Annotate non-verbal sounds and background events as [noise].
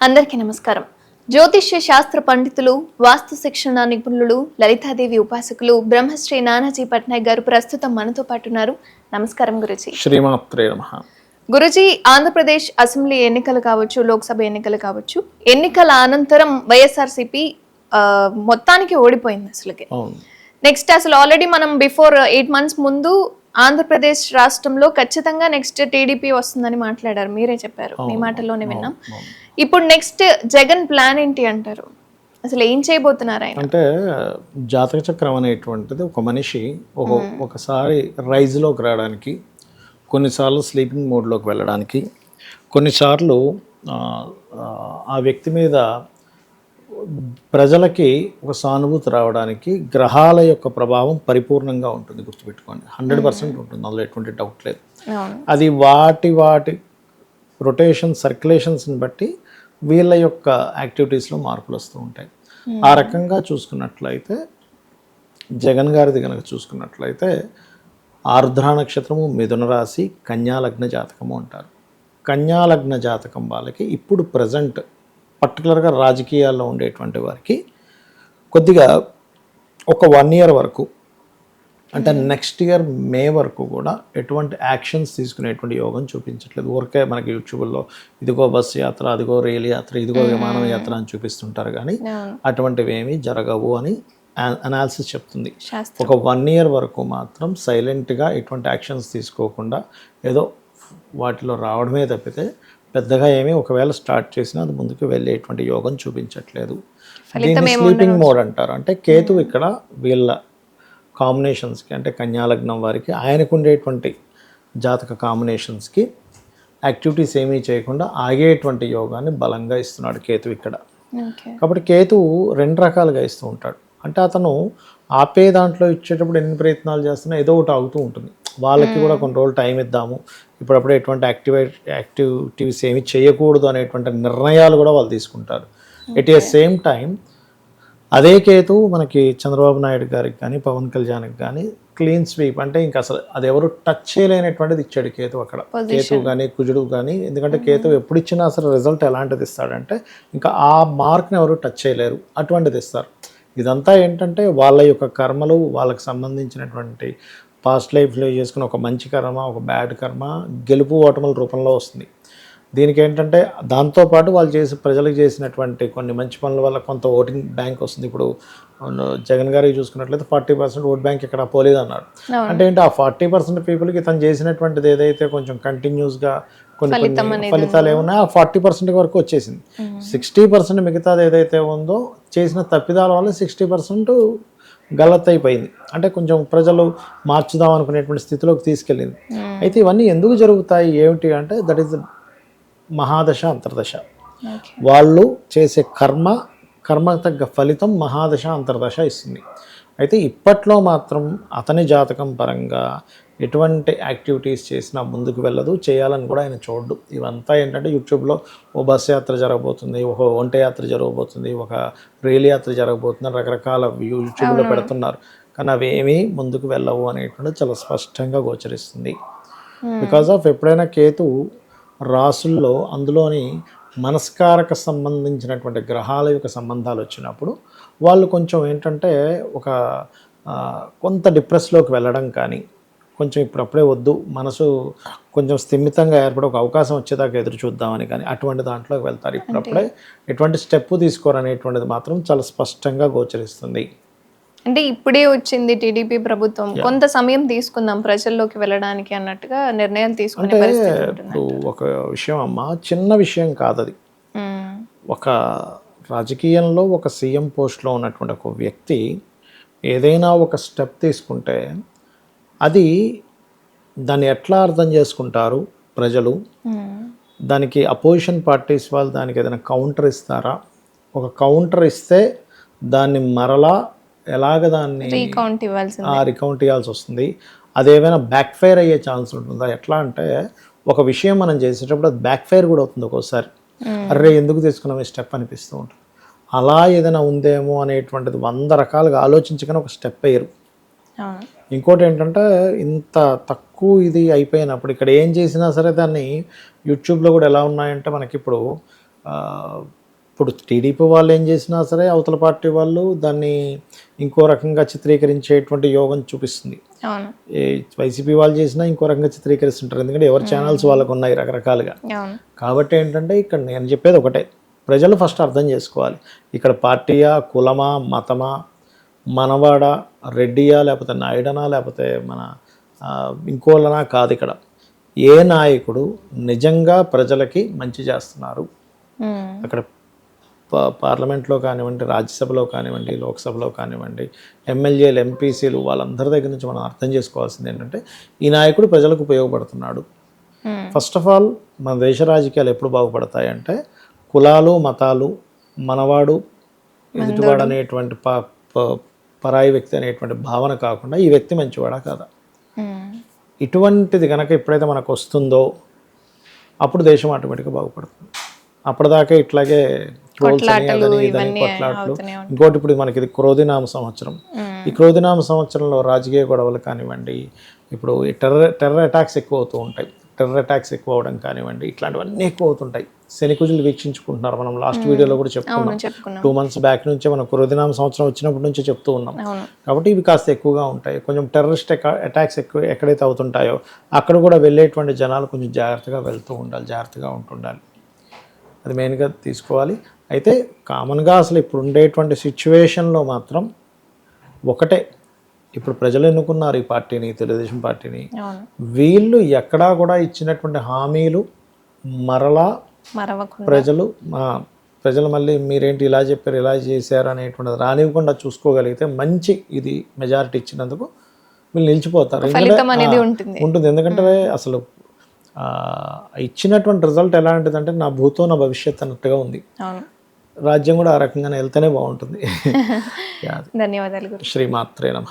అందరికీ నమస్కారం. జ్యోతిష్య శాస్త్ర పండితులు వాస్తు శిక్షణ నిపుణులు లలితాదేవి ఉపాసకులు బ్రహ్మశ్రీ నానాజీ పట్నాయక్ గారు ప్రస్తుతం మనతో పాటు ఉన్నారు. నమస్కారం గురుజీ. శ్రీమాత్రే నమ. గురుజీ ఆంధ్రప్రదేశ్ అసెంబ్లీ ఎన్నికలు కావచ్చు లోక్సభ ఎన్నికలు కావచ్చు ఎన్నికల అనంతరం వైఎస్ఆర్సీపీ మొత్తానికి ఓడిపోయింది అసలుకి. అవును. నెక్స్ట్ అసలు ఆల్రెడీ మనం బిఫోర్ ఎయిట్ మంత్స్ ముందు ఆంధ్రప్రదేశ్ రాష్ట్రంలో ఖచ్చితంగా నెక్స్ట్ టీడీపీ వస్తుందని మాట్లాడారు. మీరే చెప్పారు. మీ మాటల్లోనే విన్నాం. ఇప్పుడు నెక్స్ట్ జగన్ ప్లాన్ ఏంటి అంటారు? అసలు ఏం చేయబోతున్నారు ఆయన? అంటే జాతక చక్రం అనేటువంటిది ఒక మనిషి ఒక ఒకసారి రైజ్లోకి రావడానికి కొన్నిసార్లు స్లీపింగ్ మోడ్లోకి వెళ్ళడానికి కొన్నిసార్లు ఆ, వ్యక్తి మీద ప్రజలకి ఒక సానుభూతి రావడానికి గ్రహాల యొక్క ప్రభావం పరిపూర్ణంగా ఉంటుంది గుర్తుపెట్టుకోండి. హండ్రెడ్ పర్సెంట్ ఉంటుంది అందులో ఎటువంటి డౌట్ లేదు. అది వాటి వాటి రొటేషన్ సర్క్యులేషన్స్ని బట్టి వీళ్ళ యొక్క యాక్టివిటీస్లో మార్పులు వస్తూ ఉంటాయి. ఆ రకంగా చూసుకున్నట్లయితే జగన్ గారిది కనుక చూసుకున్నట్లయితే ఆర్ద్ర నక్షత్రము మిథున రాశి కన్యా లగ్న జాతకము అంటారు. కన్యా లగ్న జాతకం వాళ్ళకి ఇప్పుడు ప్రజెంట్ పర్టికులర్గా రాజకీయాల్లో ఉండేటువంటి వారికి కొద్దిగా ఒక వన్ ఇయర్ వరకు అంటే నెక్స్ట్ ఇయర్ మే వరకు కూడా ఎటువంటి యాక్షన్స్ తీసుకునేటువంటి యోగం చూపించట్లేదు. ఊరికే మనకి యూట్యూబ్లో ఇదిగో బస్ యాత్ర అదిగో రైలు యాత్ర ఇదిగో విమానం యాత్ర అని చూపిస్తుంటారు కానీ అటువంటివి ఏమీ జరగవు అని అనాలిసిస్ చెప్తుంది. ఒక వన్ ఇయర్ వరకు మాత్రం సైలెంట్గా ఎటువంటి యాక్షన్స్ తీసుకోకుండా ఏదో వాటిలో రావడమే తప్పితే పెద్దగా ఏమీ ఒకవేళ స్టార్ట్ చేసినా అది ముందుకు వెళ్ళేటువంటి యోగం చూపించట్లేదు. దీన్ని స్లీపింగ్ మోడ్ అంటారు. అంటే కేతు ఇక్కడ వీళ్ళ కాంబినేషన్స్కి అంటే కన్యాలగ్నం వారికి ఆయనకు ఉండేటువంటి జాతక కాంబినేషన్స్కి యాక్టివిటీస్ ఏమీ చేయకుండా ఆగేటువంటి యోగాన్ని బలంగా ఇస్తున్నాడు కేతు ఇక్కడ. కాబట్టి కేతువు రెండు రకాలుగా ఇస్తూ ఉంటాడు. అంటే అతను ఆపే దాంట్లో ఇచ్చేటప్పుడు ఎన్ని ప్రయత్నాలు చేస్తున్నా ఏదో ఒకటి ఆగుతూ ఉంటుంది. వాళ్ళకి కూడా కొన్ని రోజులు టైం ఇద్దాము. ఇప్పుడప్పుడు ఎటువంటి యాక్టివేట్ యాక్టివిటీస్ ఏమి చేయకూడదు అనేటువంటి నిర్ణయాలు కూడా వాళ్ళు తీసుకుంటారు. ఎట్ ఏ సేమ్ టైం అదే కేతు మనకి చంద్రబాబు నాయుడు గారికి కానీ పవన్ కళ్యాణ్కి కానీ క్లీన్ స్వీప్ అంటే ఇంకా అసలు అది ఎవరు టచ్ చేయలేనటువంటిది ఇచ్చాడు కేతు అక్కడ. కేతు కానీ కుజుడు కానీ ఎందుకంటే కేతు ఎప్పుడు ఇచ్చినా అసలు రిజల్ట్ ఎలాంటిది ఇస్తాడంటే ఇంకా ఆ మార్క్ని ఎవరు టచ్ చేయలేరు. అటువంటిది ఇస్తారు. ఇదంతా ఏంటంటే వాళ్ళ యొక్క కర్మలు వాళ్ళకి సంబంధించినటువంటి పాస్ట్ లైఫ్లో చేసుకున్న ఒక మంచి కర్మ ఒక బ్యాడ్ కర్మ గెలుపు ఓటముల రూపంలో వస్తుంది. దీనికి ఏంటంటే దాంతోపాటు వాళ్ళు చేసి ప్రజలకు చేసినటువంటి కొన్ని మంచి పనుల వల్ల కొంత ఓటింగ్ బ్యాంక్ వస్తుంది. ఇప్పుడు జగన్ గారికి చూసుకున్నట్లయితే ఫార్టీ పర్సెంట్ ఓట్ బ్యాంక్ ఇక్కడ పోలేదు అన్నాడు. అంటే ఏంటి ఆ ఫార్టీ పర్సెంట్ పీపుల్కి తను చేసినటువంటిది ఏదైతే కొంచెం కంటిన్యూస్గా కొన్ని కొన్ని ఫలితాలు ఏమున్నాయో ఆ ఫార్టీ పర్సెంట్ వరకు వచ్చేసింది. సిక్స్టీ పర్సెంట్ మిగతాది ఏదైతే ఉందో చేసిన తప్పిదాల వల్ల సిక్స్టీ పర్సెంట్ గలత్ అయిపోయింది అంటే కొంచెం ప్రజలు మార్చుదాం అనుకునేటువంటి స్థితిలోకి తీసుకెళ్ళింది. అయితే ఇవన్నీ ఎందుకు జరుగుతాయి? ఏమిటి అంటే దట్ ఈస్ మహాదశ అంతర్దశ. వాళ్ళు చేసే కర్మ కర్మ తగ్గ ఫలితం మహాదశ అంతర్దశ ఇస్తుంది. అయితే ఇప్పట్లో మాత్రం అతని జాతకం పరంగా ఎటువంటి యాక్టివిటీస్ చేసినా ముందుకు వెళ్ళదు. చేయాలని కూడా ఆయన చూడడు. ఇవంతా ఏంటంటే యూట్యూబ్లో ఓ బస్ యాత్ర జరగబోతుంది ఒక ఒంట యాత్ర జరగబోతుంది ఒక రైలు యాత్ర జరగబోతుంది రకరకాల యూట్యూబ్లో పెడుతున్నారు. కానీ అవి ఏమీ ముందుకు వెళ్ళవు అనేటువంటి చాలా స్పష్టంగా గోచరిస్తుంది. బికాజ్ ఆఫ్ ఎప్పుడైనా కేతు రాసుల్లో అందులోని మనస్కారక సంబంధించినటువంటి గ్రహాల యొక్క సంబంధాలు వచ్చినప్పుడు వాళ్ళు కొంచెం ఏంటంటే ఒక కొంత డిప్రెస్లోకి వెళ్ళడం కానీ కొంచెం ఇప్పుడప్పుడే వద్దు మనసు కొంచెం స్థిమితంగా ఏర్పడే ఒక అవకాశం వచ్చేదాకా ఎదురు చూద్దామని కానీ అటువంటి దాంట్లోకి వెళ్తారు. ఇప్పుడప్పుడే ఎటువంటి స్టెప్ తీసుకోరనేటువంటిది మాత్రం చాలా స్పష్టంగా గోచరిస్తుంది. అంటే ఇప్పుడే వచ్చింది టీడీపీ ప్రభుత్వం. కొంత సమయం తీసుకుందాం ప్రజల్లోకి వెళ్ళడానికి అన్నట్టుగా నిర్ణయాలు పరిస్థితి ఉంటుంది? ఇప్పుడు ఒక విషయం అమ్మ చిన్న విషయం కాదు అది. ఒక రాజకీయంలో ఒక సీఎం పోస్ట్లో ఉన్నటువంటి ఒక వ్యక్తి ఏదైనా ఒక స్టెప్ తీసుకుంటే అది దాన్ని ఎట్లా అర్థం చేసుకుంటారు ప్రజలు. దానికి అపోజిషన్ పార్టీస్ వాళ్ళు దానికి ఏదైనా కౌంటర్ ఇస్తారా? ఒక కౌంటర్ ఇస్తే దాన్ని మరలా ఎలాగ దాన్ని రీకౌంట్ ఇవ్వాల్సింది. ఆ రికౌంట్ ఇవ్వాల్సి వస్తుంది. అదేమైనా బ్యాక్ ఫైర్ అయ్యే ఛాన్స్ ఉంటుందా? ఎట్లా అంటే ఒక విషయం మనం చేసేటప్పుడు అది బ్యాక్ ఫైర్ కూడా అవుతుంది ఒక్కోసారి. అరే ఎందుకు తీసుకున్నాం ఈ స్టెప్ అనిపిస్తూ ఉంటుంది. అలా ఏదైనా ఉందేమో అనేటువంటిది వంద రకాలుగా ఆలోచించగానే ఒక స్టెప్ వేయరు ఇంకోటి ఏంటంటే ఇంత తక్కువ ఇది అయిపోయినప్పుడు ఇక్కడ ఏం చేసినా సరే దాన్ని యూట్యూబ్లో కూడా ఎలా ఉన్నాయంటే మనకి ఇప్పుడు ఇప్పుడు టీడీపీ వాళ్ళు ఏం చేసినా సరే అవతల పార్టీ వాళ్ళు దాన్ని ఇంకో రకంగా చిత్రీకరించేటువంటి యోగం చూపిస్తుంది. వైసీపీ వాళ్ళు చేసినా ఇంకో రకంగా చిత్రీకరిస్తుంటారు. ఎందుకంటే ఎవరి ఛానల్స్ వాళ్ళకు ఉన్నాయి రకరకాలుగా. కాబట్టి ఏంటంటే ఇక్కడ నేను చెప్పేది ఒకటే. ప్రజలు ఫస్ట్ అర్థం చేసుకోవాలి. ఇక్కడ పార్టీయా కులమా మతమా మనవాడా రెడ్డియా లేకపోతే నాయుడనా లేకపోతే మన ఇంకోలనా కాదు ఇక్కడ. ఏ నాయకుడు నిజంగా ప్రజలకి మంచి చేస్తున్నారు? అక్కడ పార్లమెంట్లో కానివ్వండి రాజ్యసభలో కానివ్వండి లోక్సభలో కానివ్వండి ఎమ్మెల్యేలు ఎంపీసీలు వాళ్ళందరి దగ్గర నుంచి మనం అర్థం చేసుకోవాల్సింది ఏంటంటే ఈ నాయకుడు ప్రజలకు ఉపయోగపడుతున్నాడు. ఫస్ట్ ఆఫ్ ఆల్ మన దేశ రాజకీయాలు ఎప్పుడు బాగుపడతాయి అంటే కులాలు మతాలు మనవాడు ఎదుటివాడు అనేటువంటి ప ప- పరాయి వ్యక్తి అనేటువంటి భావన కాకుండా ఈ వ్యక్తి మంచివాడా కాదా? ఇటువంటిది కనుక ఎప్పుడైతే మనకు వస్తుందో అప్పుడు దేశం ఆటోమేటిక్గా బాగుపడుతుంది. అప్పటిదాకా ఇట్లాగే కొట్లాటలు ఇవన్నీ కొట్లాట్లు. ఇంకోటి ఇప్పుడు మనకి ఇది క్రోధినామ సంవత్సరం. ఈ క్రోధినామ సంవత్సరంలో రాజకీయ గొడవలు కానివ్వండి ఇప్పుడు ఈ టెర్రర్ అటాక్స్ ఎక్కువ అవుతూ ఉంటాయి. టెర్రర్ అటాక్స్ ఎక్కువ అవడం కానివ్వండి ఇట్లాంటివన్నీ ఎక్కువ అవుతుంటాయి శనికుజులు వీక్షించుకుంటున్నారు మనం లాస్ట్ వీడియోలో కూడా చెప్పుకున్నాం. టూ మంత్స్ బ్యాక్ నుంచే మనం క్రోధినామ సంవత్సరం వచ్చినప్పటి నుంచే చెప్తూ ఉన్నాం. కాబట్టి ఇవి కాస్త ఎక్కువగా ఉంటాయి. కొంచెం టెర్రరిస్ట్ అటాక్స్ ఎక్కువ ఎక్కడైతే అవుతుంటాయో అక్కడ కూడా వెళ్ళేటువంటి జనాలు కొంచెం జాగ్రత్తగా వెళ్తూ ఉండాలి జాగ్రత్తగా ఉంటుండాలి. అది మెయిన్గా తీసుకోవాలి. అయితే కామన్గా అసలు ఇప్పుడు ఉండేటువంటి సిచ్యువేషన్లో మాత్రం ఒకటే. ఇప్పుడు ప్రజలు ఎన్నుకున్నారు ఈ పార్టీని తెలుగుదేశం పార్టీని. వీళ్ళు ఎక్కడా కూడా ఇచ్చినటువంటి హామీలు మరలా ప్రజలు ప్రజలు మళ్ళీ మీరేంటి ఇలా చెప్పారు ఇలా చేశారు అనేటువంటిది రానివ్వకుండా చూసుకోగలిగితే మంచి ఇది మెజారిటీ ఇచ్చినందుకు వీళ్ళు నిలిచిపోతారు. ఉంటుంది. ఎందుకంటే అసలు ఇచ్చినటువంటి రిజల్ట్ ఎలాంటిదంటే నా భూతో నా భవిష్యత్ అన్నట్టుగా ఉంది. రాజ్యం కూడా ఆ రకంగానే వెళ్తేనే బాగుంటుంది. [laughs] ధన్యవాదాలు శ్రీమాత్రే నమ.